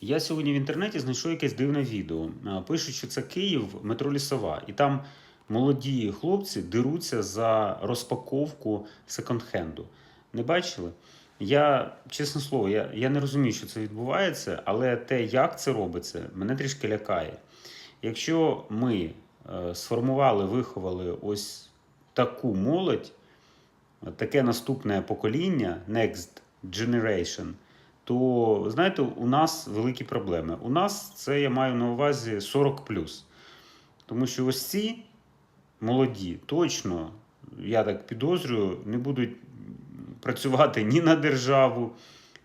Я сьогодні в інтернеті знайшов якесь дивне відео. А, Пишуть, що це Київ, метро Лісова. І там молоді хлопці деруться за розпаковку секонд-хенду. Не бачили? Я, чесне слово, я, я не розумію, що це відбувається, але те, як це робиться, мене трішки лякає. Якщо ми е, сформували, виховали ось таку молодь, таке наступне покоління, Next Generation, то знаєте, у нас великі проблеми. У нас це я маю на увазі 40 Тому що ось ці молоді точно, я так підозрюю, не будуть працювати ні на державу,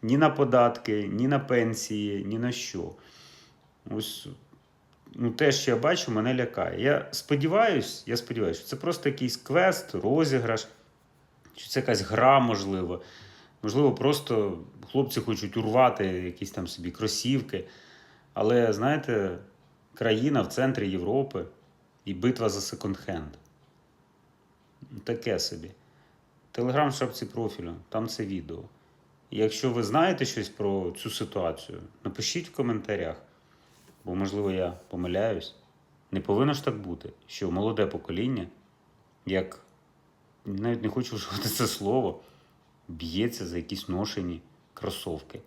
ні на податки, ні на пенсії, ні на що. Ось ну, те, що я бачу, мене лякає. Я сподіваюся, я сподіваюся, що це просто якийсь квест, розіграш, що це якась гра, можливо. Можливо, просто хлопці хочуть урвати якісь там собі кросівки. Але знаєте, країна в центрі Європи і битва за секонд-хенд. Таке собі. Телеграм в шапці профілю, там це відео. І якщо ви знаєте щось про цю ситуацію, напишіть в коментарях, бо, можливо, я помиляюсь. Не повинно ж так бути, що молоде покоління, як навіть не хочу вживати це слово, б'ється за якісь ношені кросовки.